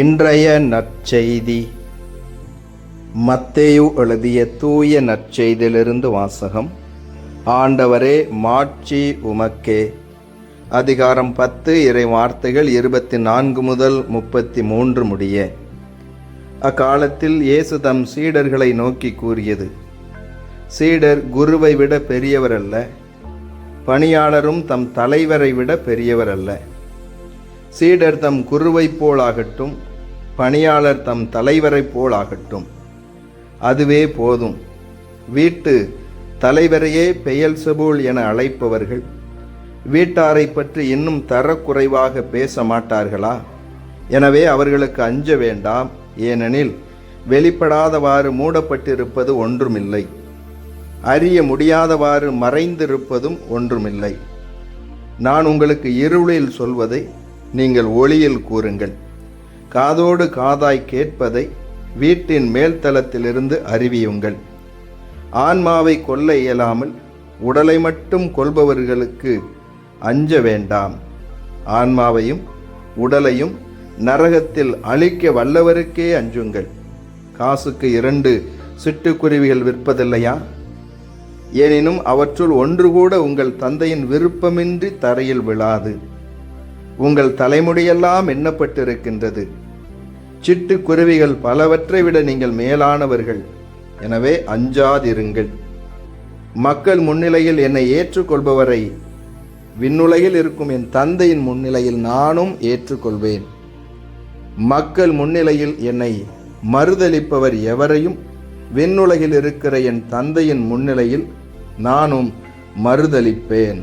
இன்றைய நற்செய்தி. மத்தேயு எழுதிய தூய நற்செய்தியிலிருந்து வாசகம். ஆண்டவரே மாட்சி உமக்கே. அதிகாரம் பத்து இறை வார்த்தைகள் இருபத்தி நான்கு முதல் முப்பத்தி மூன்று முடிய. அக்காலத்தில் இயேசு தம் சீடர்களை நோக்கி கூறியது சீடர் குருவை விட பெரியவர் அல்ல பணியாளரும் தம் தலைவரை விட பெரியவர் அல்ல சீடர் தம் குருவைப் போலாகட்டும் பணியாளர் தம் தலைவரைப் போலாகட்டும். அதுவே போதும். வீட்டு தலைவரையே பெயல் செபூல் என அழைப்பவர்கள் வீட்டாரை பற்றி இன்னும் தரக்குறைவாக பேச மாட்டார்களா? எனவே அவர்களுக்கு அஞ்ச வேண்டாம். ஏனெனில் வெளிப்படாதவாறு மூடப்பட்டிருப்பது ஒன்றுமில்லை. அறிய முடியாதவாறு மறைந்திருப்பதும் ஒன்றுமில்லை. நான் உங்களுக்கு இருளில் சொல்வதை நீங்கள் ஒளியில் கூறுங்கள். காதோடு காதாய் கேட்பதை வீட்டின் மேல்தளத்திலிருந்து அறிவியுங்கள். ஆன்மாவை கொல்ல இயலாமல் உடலை மட்டும் கொள்பவர்களுக்கு அஞ்ச வேண்டாம். ஆன்மாவையும் உடலையும் நரகத்தில் அழிக்க வல்லவருக்கே அஞ்சுங்கள். காசுக்கு இரண்டு சிட்டுக்குருவிகள் விற்பதில்லையா? எனினும் அவற்றுள் ஒன்று கூட உங்கள் தந்தையின் விருப்பமின்றி தரையில் விழாது. உங்கள் தலைமுடியெல்லாம் எண்ணப்பட்டிருக்கின்றது. சிட்டுக்குருவிகள் பலவற்றை விட நீங்கள் மேலானவர்கள். எனவே அஞ்சாதிருங்கள். மக்கள் முன்னிலையில் என்னை ஏற்றுக்கொள்பவரை விண்ணுலகில் இருக்கும் என் தந்தையின் முன்னிலையில் நானும் ஏற்றுக்கொள்வேன். மக்கள் முன்னிலையில் என்னை மறுதலிப்பவர் எவரையும் விண்ணுலகில் இருக்கிற என் தந்தையின் முன்னிலையில் நானும் மறுதலிப்பேன்.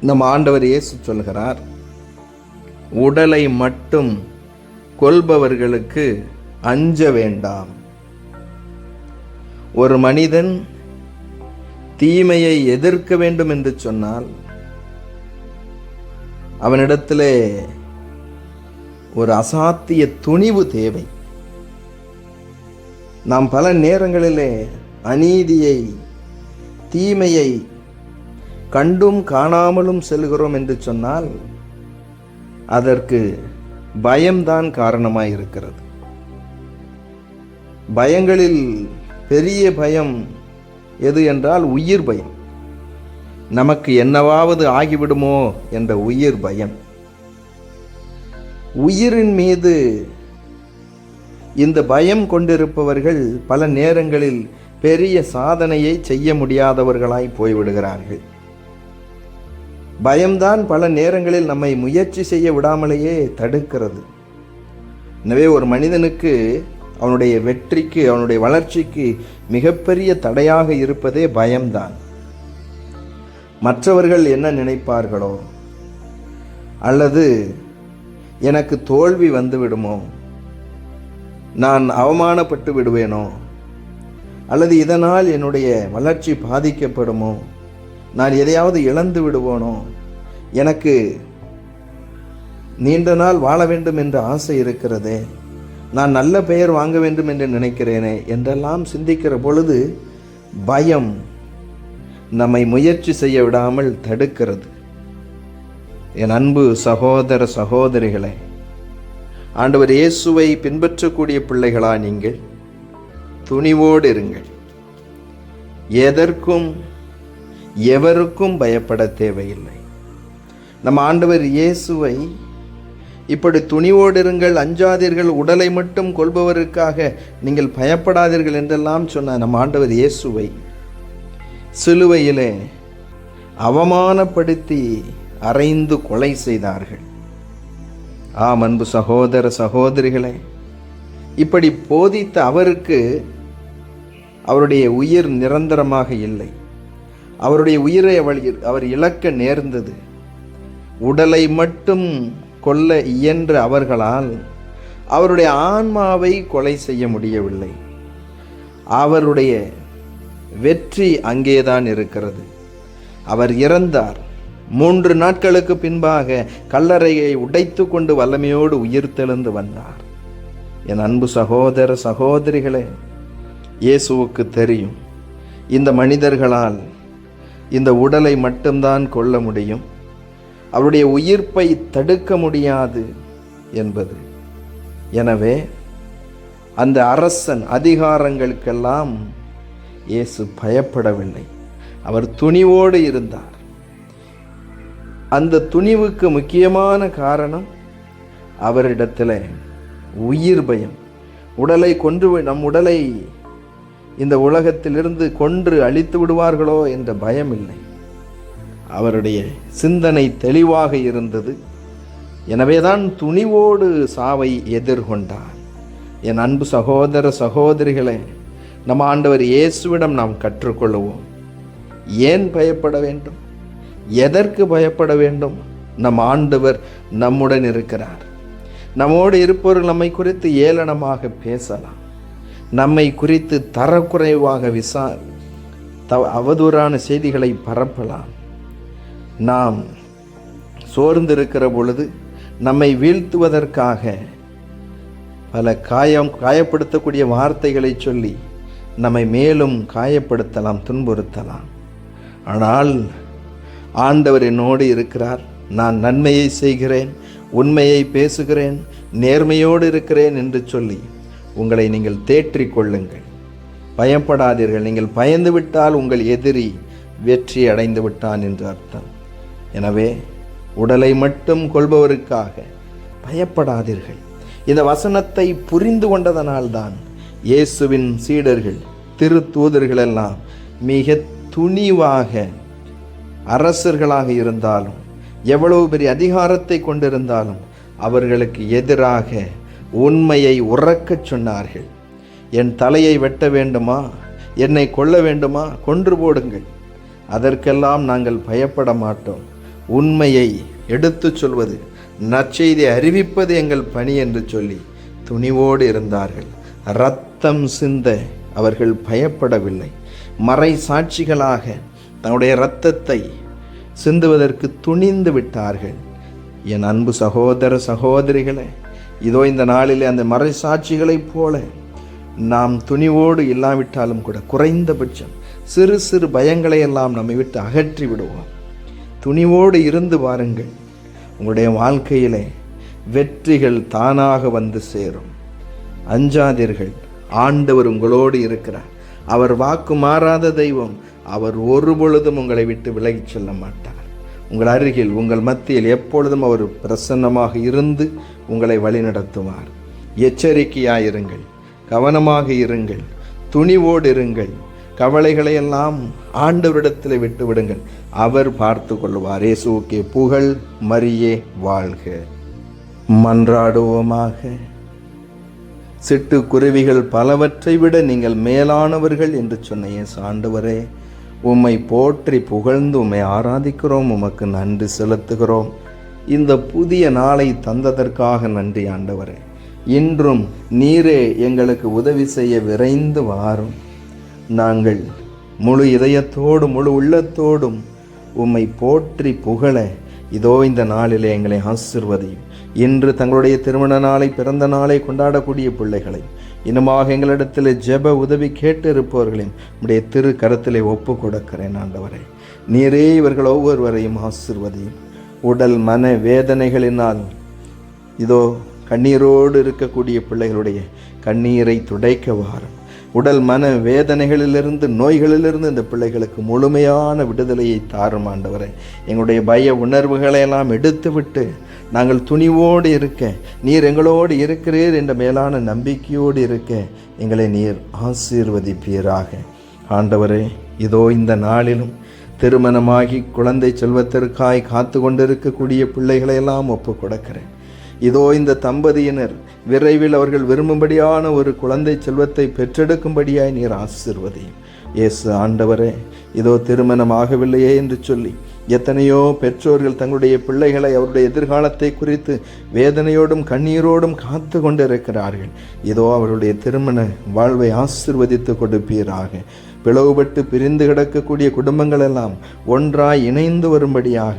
நம் ஆண்டவர் இயேசு சொல்கிறார் உடலை மட்டும் கொல்பவர்களுக்கு அஞ்ச வேண்டாம். ஒரு மனிதன் தீமையை எதிர்க்க வேண்டும் என்று சொன்னால் அவனிடத்திலே ஒரு அசாத்திய துணிவு தேவை. நாம் பல நேரங்களிலே அநீதியை தீமையை கண்டும் காணாமலும் செல்கிறோம் என்று சொன்னால் அதற்கு பயம்தான் காரணமாக இருக்கிறது பயங்களில் பெரிய பயம் எது என்றால் உயிர் பயம். நமக்கு என்னவாவது ஆகிவிடுமோ என்ற உயிர் பயம். உயிரின் மீது இந்த பயம் கொண்டிருப்பவர்கள் பல நேரங்களில் பெரிய சாதனையை செய்ய முடியாதவர்களாய் போய்விடுகிறார்கள். பயம்தான் பல நேரங்களில் நம்மை முயற்சி செய்ய விடாமலேயே தடுக்கிறது. எனவே ஒரு மனிதனுக்கு அவனுடைய வெற்றிக்கு அவனுடைய வளர்ச்சிக்கு மிகப்பெரிய தடையாக இருப்பதே பயம்தான். மற்றவர்கள் என்ன நினைப்பார்களோ? அல்லது எனக்கு தோல்வி வந்துவிடுமோ? நான் அவமானப்பட்டு விடுவேனோ? அல்லது இதனால் என்னுடைய வளர்ச்சி பாதிக்கப்படுமோ? நான் எதையாவது இழந்து விடுவோனோ? எனக்கு நீண்ட நாள் வாழ வேண்டும் என்ற ஆசை இருக்கிறதே. நான் நல்ல பெயர் வாங்க வேண்டும் என்று நினைக்கிறேனே என்றெல்லாம் சிந்திக்கிற பொழுது பயம் நம்மை முயற்சி செய்ய விடாமல் தடுக்கிறது. என் அன்பு சகோதர சகோதரிகளே ஆண்டவர் இயேசுவை பின்பற்றக்கூடிய பிள்ளைகளா நீங்கள் துணிவோடு இருங்கள். எதற்கும் எவருக்கும் பயப்பட தேவையில்லை. நம் ஆண்டவர் இயேசுவை இப்படி துணிவோடு இருங்கள் அஞ்சாதீர்கள் உடலை மட்டும் கொள்பவருக்காக நீங்கள் பயப்படாதீர்கள் என்றெல்லாம் சொன்ன நம் ஆண்டவர் இயேசுவை சிலுவையிலே அவமானப்படுத்தி அறைந்து கொலை செய்தார்கள். ஆம் அன்பு சகோதர சகோதரிகளே இப்படி போதித்த அவருக்கு அவருடைய உயிர் நிரந்தரமாக இல்லை. அவருடைய உயிரை அவள் அவர் இழக்க நேர்ந்தது. உடலை மட்டும் கொல்ல இயன்ற அவர்களால் அவருடைய ஆன்மாவை கொலை செய்ய முடியவில்லை. அவருடைய வெற்றி அங்கேதான் இருக்கிறது. அவர் இறந்தார். மூன்று நாட்களுக்கு பின்பாக கல்லறையை உடைத்து கொண்டு வல்லமையோடு உயிர்த்தெழுந்து வந்தார். என் அன்பு சகோதர சகோதரிகளே இயேசுவுக்கு தெரியும் இந்த மனிதர்களால் இந்த உடலை மட்டும்தான் கொல்ல முடியும். அவருடைய உயிர்ப்பை தடுக்க முடியாது என்பது. எனவே அந்த அரசன் அதிகாரங்களுக்கெல்லாம் இயேசு பயப்படவில்லை. அவர் துணிவோடு இருந்தார். அந்த துணிவுக்கு முக்கியமான காரணம் அவரிடத்தில் உயிர் பயம். உடலை கொன்று நம் உடலை இந்த உலகத்திலிருந்து கொன்று அழித்து விடுவார்களோ என்ற பயம் இல்லை அவருடைய சிந்தனை தெளிவாக இருந்தது. எனவேதான் துணிவோடு சாவை எதிர்கொண்டார். என் அன்பு சகோதர சகோதரிகளே நம் ஆண்டவர் இயேசுவிடம் நாம் கற்றுக்கொள்வோம் ஏன் பயப்பட வேண்டும்? எதற்கு பயப்பட வேண்டும்? நம் ஆண்டவர் நம்முடன் இருக்கிறார். நம்மோடு இருப்பவர்கள் நம்மை குறித்து ஏளனமாக பேசலாம். நம்மை குறித்து தரக்குறைவாக விசா த அவதூறான செய்திகளை பரப்பலாம். நாம் சோர்ந்திருக்கிற பொழுது நம்மை வீழ்த்துவதற்காக பல காயம் காயப்படுத்தக்கூடிய வார்த்தைகளை சொல்லி நம்மை மேலும் காயப்படுத்தலாம் துன்புறுத்தலாம். ஆனால் ஆண்டவர் என்னோடு இருக்கிறார். நான் நன்மையை செய்கிறேன் உண்மையை பேசுகிறேன் நேர்மையோடு இருக்கிறேன் என்று சொல்லி உங்களை நீங்கள் தேற்றிக் கொள்ளுங்கள் பயப்படாதீர்கள். நீங்கள் பயந்து விட்டால் உங்கள் எதிரி வெற்றி அடைந்து விட்டான் என்று அர்த்தம். எனவே உடலை மட்டும் கொள்பவருக்காக பயப்படாதீர்கள். இந்த வசனத்தை புரிந்து கொண்டதனால்தான் இயேசுவின் சீடர்கள் திரு தூதர்கள் எல்லாம் மிக துணிவாக அரசர்களாக இருந்தாலும் எவ்வளவு பெரிய அதிகாரத்தை கொண்டிருந்தாலும் அவர்களுக்கு எதிராக உண்மையை உறக்கச் சொன்னார்கள். என் தலையை வெட்ட வேண்டுமா? என்னை கொல்ல வேண்டுமா? கொன்று போடுங்கள். அதற்கெல்லாம் நாங்கள் பயப்பட மாட்டோம். உண்மையை எடுத்துச் சொல்வது நற்செய்தி அறிவிப்பது எங்கள் பணி என்று சொல்லி துணிவோடு இருந்தார்கள். ரத்தம் சிந்த அவர்கள் பயப்படவில்லை. மறை சாட்சிகளாக தன்னுடைய இரத்தத்தை சிந்துவதற்கு துணிந்து விட்டார்கள். என் அன்பு சகோதர சகோதரிகளே இதோ இந்த நாளிலே அந்த மறை சாட்சிகளைப் போல நாம் துணிவோடு இல்லாவிட்டாலும் கூட குறைந்தபட்சம் சிறு சிறு பயங்களை எல்லாம் நம்மை விட்டு அகற்றி விடுவோம். துணிவோடு இருந்து வாருங்கள். உங்களுடைய வாழ்க்கையிலே வெற்றிகள் தானாக வந்து சேரும். அஞ்சாதீர்கள். ஆண்டவர் உங்களோடு இருக்கிறார். அவர் வாக்கு மாறாத தெய்வம். அவர் ஒரு பொழுதும் உங்களை விட்டு விலகிச் செல்ல மாட்டார். உங்கள் அருகில் உங்கள் மத்தியில் எப்பொழுதும் அவர் பிரசன்னமாக இருந்து உங்களை வழிநடத்துவார். எச்சரிக்கையாயிருங்கள். கவனமாக இருங்கள். துணிவோடு இருங்கள் கவலைகளை எல்லாம் ஆண்டவரிடத்தில் விட்டுவிடுங்கள். அவர் பார்த்து கொள்வார் ஏசுக்கே புகழ் மரியே வாழ்க. மன்றாடுவோமாக. சிட்டுக்குருவிகள் பலவற்றை விட நீங்கள் மேலானவர்கள் என்று சொன்ன என் ஆண்டவரே உம்மை போற்றி புகழ்ந்து உம்மை ஆராதிக்கிறோம். உமக்கு நன்றி செலுத்துகிறோம். இந்த புதிய நாளை தந்ததற்காக நன்றி ஆண்டவரே. இன்றும் நீரே எங்களுக்கு உதவி செய்ய விரைந்து வாரும். நாங்கள் முழு இதயத்தோடும் முழு உள்ளத்தோடும் உம்மை போற்றி புகழ இதோ இந்த நாளிலே எங்களை ஆசிர்வதையும். இன்று தங்களுடைய திருமண நாளை பிறந்த நாளை கொண்டாடக்கூடிய பிள்ளைகளை இனமாக எங்களிடத்தில் ஜெப உதவி கேட்டு இருப்பவர்களையும் உடைய திரு கருத்திலே ஒப்பு கொடுக்கிறேன் ஆண்டவரே. நீரே இவர்கள் ஒவ்வொருவரையும் ஆசிர்வதையும். உடல் மன வேதனைகளினால். இதோ கண்ணீரோடு இருக்கக்கூடிய பிள்ளைகளுடைய கண்ணீரை துடைக்க வாரம் உடல் மன வேதனைகளிலிருந்து நோய்களிலிருந்து இந்த பிள்ளைகளுக்கு முழுமையான விடுதலையை தாரும் ஆண்டவரை. எங்களுடைய பய உணர்வுகளை எல்லாம் எடுத்துவிட்டு நாங்கள் துணிவோடு இருக்க நீர் எங்களோடு இருக்கிறீர் என்ற மேலான நம்பிக்கையோடு இருக்க எங்களை நீர் ஆசீர்வதிப்பீராக. ஆண்டவரே இதோ இந்த நாளிலும் திருமணமாகி குழந்தை செல்வத்திற்காய் காத்து கொண்டிருக்கக்கூடிய பிள்ளைகளையெல்லாம் ஒப்பு கொடுக்கிறேன். இதோ இந்த தம்பதியினர் விரைவில் அவர்கள் விரும்பும்படியான ஒரு குழந்தை செல்வத்தை பெற்றெடுக்கும்படியாய் நீர் ஆசிர்வதையும். இயேசு ஆண்டவரே இதோ திருமணம் ஆகவில்லையே என்று சொல்லி எத்தனையோ பெற்றோர்கள் தங்களுடைய பிள்ளைகளை அவருடைய எதிர்காலத்தை குறித்து வேதனையோடும் கண்ணீரோடும் காத்து கொண்டிருக்கிறார்கள். இதோ அவருடைய திருமண வாழ்வை ஆசிர்வதித்து கொடுப்பீராக. பிளவுபட்டு பிரிந்து கிடக்கக்கூடிய குடும்பங்கள் எல்லாம் ஒன்றாய் இணைந்து வரும்படியாக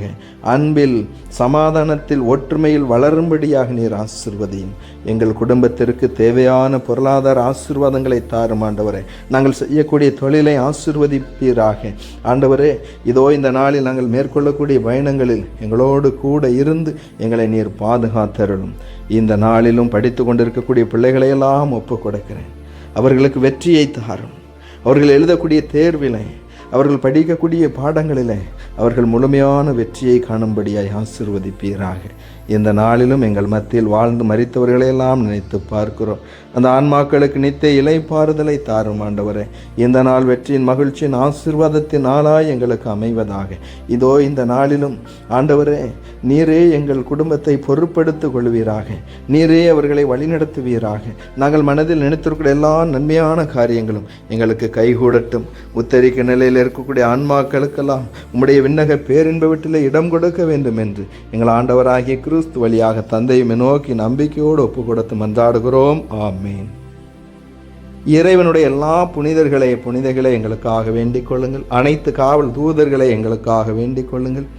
அன்பில் சமாதானத்தில் ஒற்றுமையில் வளரும்படியாக நீர் ஆசிர்வதியும். எங்கள் குடும்பத்திற்கு தேவையான பொருளாதார ஆசீர்வாதங்களை தாரும் ஆண்டவரே. நாங்கள் செய்யக்கூடிய தொழிலை ஆசிர்வதிப்பீராக. ஆண்டவரே இதோ இந்த நாளில் நாங்கள் மேற்கொள்ளக்கூடிய பயணங்களில் எங்களோடு கூட இருந்து எங்களை நீர் பாதுகாத்தருளும். இந்த நாளிலும் படித்து கொண்டிருக்கக்கூடிய பிள்ளைகளையெல்லாம் ஒப்புக் கொடுக்கிறேன். அவர்களுக்கு வெற்றியை தாரும். அவர்கள் எழுதக்கூடிய தேர்விலே அவர்கள் படிக்கக்கூடிய பாடங்களிலே அவர்கள் முழுமையான வெற்றியை காணும்படியாய் ஆசிர்வதிப்பீராக. இந்த நாளிலும் எங்கள் மத்தியில் வாழ்ந்து மறித்தவர்களையெல்லாம் நினைத்து பார்க்கிறோம். அந்த ஆன்மாக்களுக்கு நித்திய இலைப்பாறுதலை தாரும் ஆண்டவரே இந்த நாள் வெற்றியின் மகிழ்ச்சியின் ஆசிர்வாதத்தின் நாளாய் எங்களுக்கு அமைவதாக. இதோ இந்த நாளிலும் ஆண்டவரே நீரே எங்கள் குடும்பத்தை பொறுப்படுத்திக் கொள்வீராக. நீரே அவர்களை வழிநடத்துவீராக. நாங்கள் மனதில் நினைத்திருக்கிற எல்லா நன்மையான காரியங்களும் எங்களுக்கு கைகூடட்டும். உத்தரிக்க நிலையில் இருக்கக்கூடிய ஆன்மாக்களுக்கெல்லாம் உம்முடைய விண்ணக பேரின்ப வீட்டில் இடம் கொடுக்க வேண்டும் என்று எங்கள் ஆண்டவராகிய கிறிஸ்து வழியாக தந்தையுமே நோக்கி நம்பிக்கையோடு ஒப்பு கொடுத்து மன்றாடுகிறோம். ஆமேன். இறைவனுடைய எல்லா புனிதர்களை புனிதர்களை எங்களுக்காக வேண்டிக் கொள்ளுங்கள். அனைத்து காவல் தூதர்களை எங்களுக்காக வேண்டிக் கொள்ளுங்கள்.